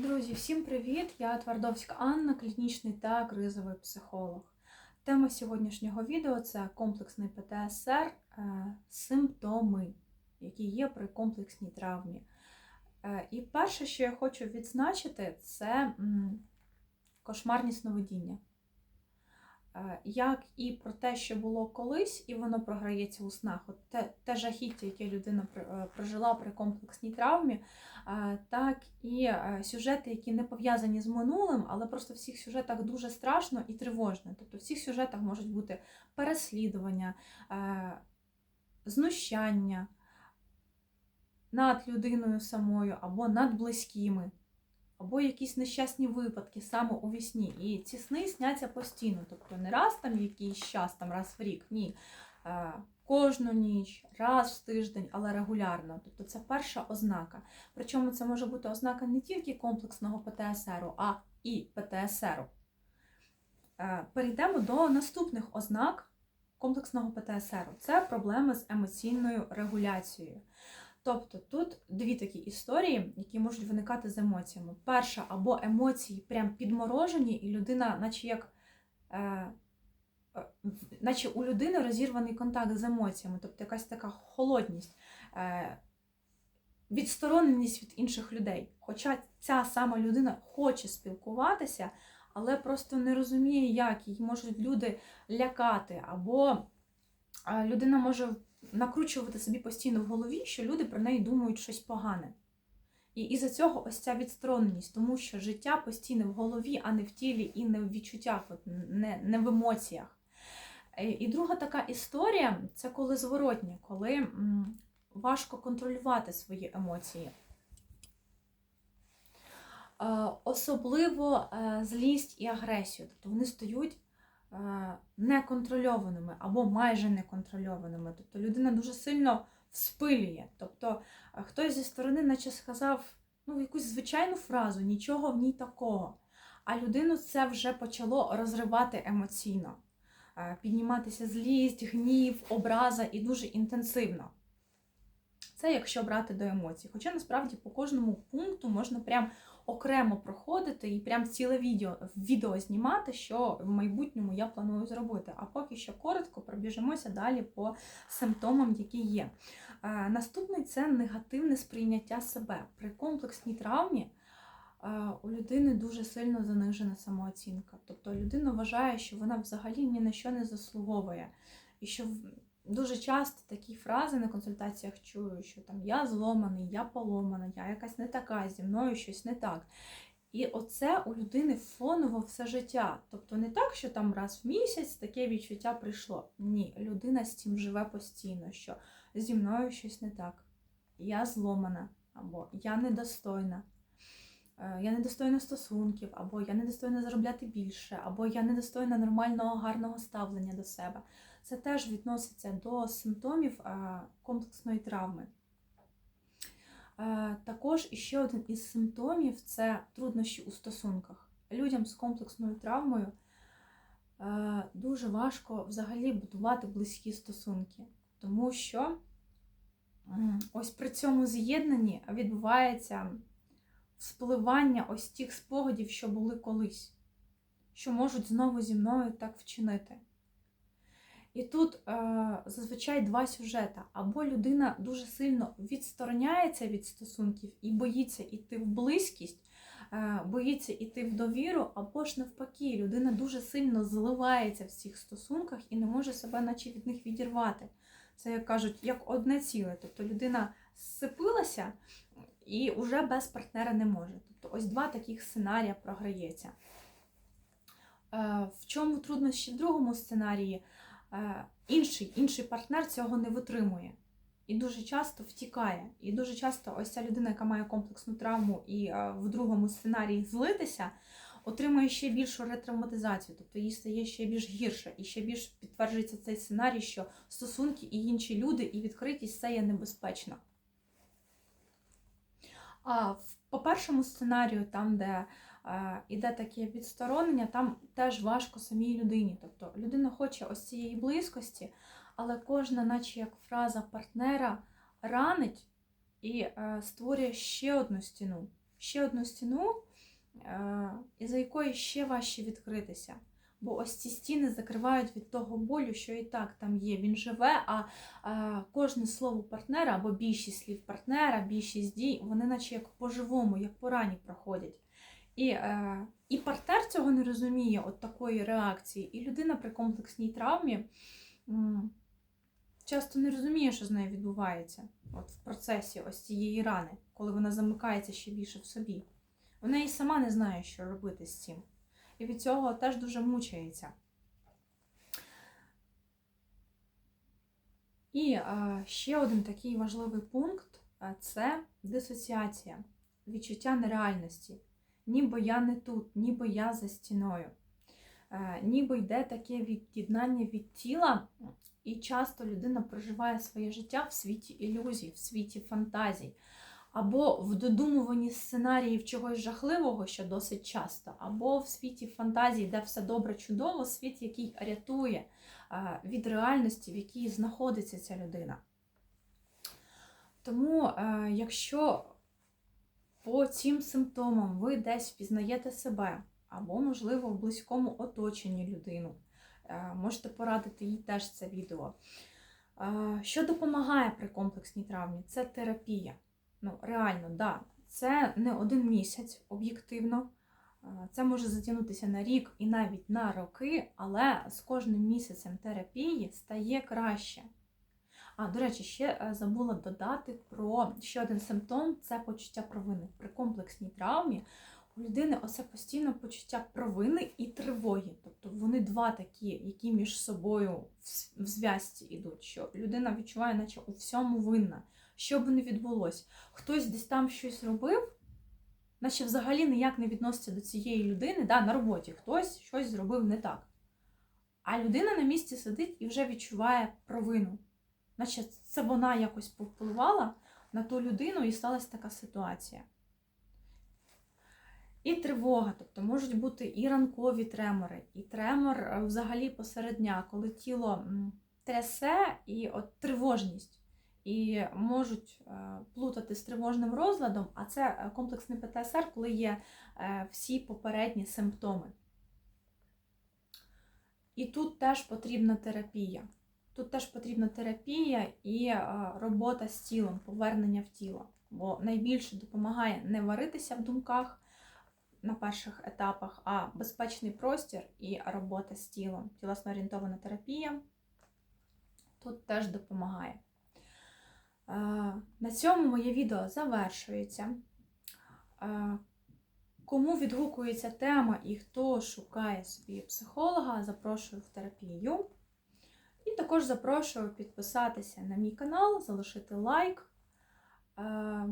Друзі, всім привіт! Я Твардовська Анна, клінічний та кризовий психолог. Тема сьогоднішнього відео це комплексний ПТСР, е, симптоми, які є при комплексній травмі. Е, І перше, що я хочу відзначити, це кошмарні сновидіння. Е, Як і про те, що було колись, і воно програється у снах. От те, те жахіття, яке людина е, прожила при комплексній травмі, е, так і сюжети, які не пов'язані з минулим, але просто в всіх сюжетах дуже страшно і тривожно. Тобто в всіх сюжетах можуть бути переслідування, знущання над людиною самою або над близькими. Або якісь нещасні випадки саме у вісні. І ці сни сняться постійно. Тобто не раз там якийсь час, там раз в рік, ні. Е, Кожну ніч, раз в тиждень, але регулярно. Тобто це перша ознака. Причому це може бути ознака не тільки комплексного ПТСРу, а і ПТСРу. Е, Перейдемо до наступних ознак комплексного ПТСРу. Це проблеми з емоційною регуляцією. Тобто тут дві такі історії, які можуть виникати з емоціями. Перша або емоції прям підморожені, і людина, наче як. Е, е, наче у людини розірваний контакт з емоціями, тобто якась така холодність, е, відстороненість від інших людей. Хоча ця сама людина хоче спілкуватися, але просто не розуміє, як її можуть люди лякати, або е, людина може накручувати собі постійно в голові, що люди про неї думають щось погане. І із-за цього ось ця відстороненість, тому що життя постійно в голові, а не в тілі і не в відчуттях, от не, не в емоціях. Е, І друга така історія це коли зворотня, коли важко контролювати свої емоції. Е, Особливо е, злість і агресію. Тобто вони стають неконтрольованими або майже неконтрольованими. Тобто людина дуже сильно вспилює. Тобто е, хтось зі сторони, наче сказав ну, якусь звичайну фразу, нічого в ній такого. А людину це вже почало розривати емоційно. Е, Підніматися злість, гнів, образа і дуже інтенсивно. Це якщо брати до емоцій. Хоча насправді по кожному пункту можна прям окремо проходити і прям ціле відео, відео знімати, що в майбутньому я планую зробити. А поки що коротко пробіжимося далі по симптомам, які є. Е, Наступний це негативне сприйняття себе. При комплексній травмі е, у людини дуже сильно занижена самооцінка. Тобто людина вважає, що вона взагалі ні на що не заслуговує. І що дуже часто такі фрази на консультаціях чую, що там я зломаний, я поломана, я якась не така, зі мною щось не так. І оце у людини фоново все життя. Тобто не так, що там раз в місяць таке відчуття прийшло. Ні, людина з цим живе постійно, що зі мною щось не так. Я зломана, або я недостойна. е, Я недостойна стосунків, або я недостойна заробляти більше, або я недостойна нормального гарного ставлення до себе. Це теж відноситься до симптомів комплексної травми. Також іще один із симптомів це труднощі у стосунках. Людям з комплексною травмою дуже важко взагалі будувати близькі стосунки, тому що ось при цьому з'єднанні відбувається спливання ось тих спогадів, що були колись, що можуть знову зі мною так вчинити. І тут е, зазвичай два сюжети. Або людина дуже сильно відстороняється від стосунків і боїться йти в близькість, е, боїться йти в довіру, або ж навпаки, людина дуже сильно зливається в цих стосунках і не може себе наче від них відірвати. Це, як кажуть, як одне ціле. Тобто людина зсипилася і вже без партнера не може. Тобто ось два таких сценарія програється. Е, В чому труднощі в другому сценарії? Е, інший, інший партнер цього не витримує і дуже часто втікає. І дуже часто ось ця людина, яка має комплексну травму і е, в другому сценарії злитися, отримує ще більшу ретравматизацію, тобто їй стає ще більш гірше, і ще більш підтверджується цей сценарій, що стосунки і інші люди, і відкритість це є небезпечно. А в- по першому сценарію, там, де е, таке відсторонення, там теж важко самій людині. Тобто людина хоче ось цієї близькості, але кожна, наче як фраза партнера, ранить і е, створює ще одну стіну. Ще одну стіну, е, із-за якої ще важче відкритися. Бо ось ці стіни закривають від того болю, що і так там є. Він живе, а е, кожне слово партнера або більшість слів партнера, більшість дій, вони наче як по-живому, як по рані проходять. І, е, і партнер цього не розуміє, от такої реакції. І людина при комплексній травмі м, часто не розуміє, що з нею відбувається от в процесі ось цієї рани, коли вона замикається ще більше в собі. Вона і сама не знає, що робити з цим. І від цього теж дуже мучається. І е, ще один такий важливий пункт е, це дисоціація, відчуття нереальності. Ніби я не тут, ніби я за стіною. Е, ніби йде таке від'єднання від тіла, і часто людина проживає своє життя в світі ілюзій, в світі фантазій, або в додумуванні сценаріїв чогось жахливого, що досить часто, або в світі фантазій, де все добре, чудово, світ, який рятує е, від реальності, в якій знаходиться ця людина. Тому, е, якщо по цим симптомам ви десь впізнаєте себе, або, можливо, в близькому оточенні людину, е, можете порадити їй теж це відео. Що допомагає при комплексній травмі? Це терапія. Ну, реально, да. Це не один місяць об'єктивно. Це може затягнутися на рік і навіть на роки, але з кожним місяцем терапії стає краще. А, до речі, ще е, забула додати про ще один симптом це почуття провини. При комплексній травмі у людини оце постійне почуття провини і тривоги. Тобто вони два такі, які між собою в зв'язці йдуть, що людина відчуває, наче у всьому винна. Що б не відбулося, хтось десь там щось робив, наче взагалі ніяк не відноситься до цієї людини, да, на роботі хтось щось зробив не так. А людина на місці сидить і вже відчуває провину. Наче це вона якось повпливала на ту людину і сталася така ситуація. І тривога, тобто можуть бути і ранкові тремори, і тремор е, взагалі посеред дня, коли тіло трясе і от тривожність. І можуть е, плутати з тривожним розладом, а це е, комплексний ПТСР, коли є е, всі попередні симптоми. І тут теж потрібна терапія. Тут теж потрібна терапія і робота з тілом, повернення в тіло. Бо найбільше допомагає не варитися в думках на перших етапах, а безпечний простір і робота з тілом. Тілесно орієнтована терапія тут теж допомагає. Е, На цьому моє відео завершується. Е, Кому відгукується тема і хто шукає собі психолога, запрошую в терапію. І також запрошую підписатися на мій канал, залишити лайк. Е,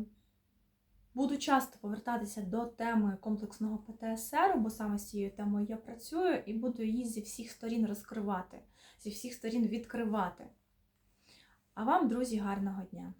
Буду часто повертатися до теми комплексного ПТСР, бо саме з цією темою я працюю, і буду її зі всіх сторін розкривати, зі всіх сторін відкривати. А вам, друзі, гарного дня!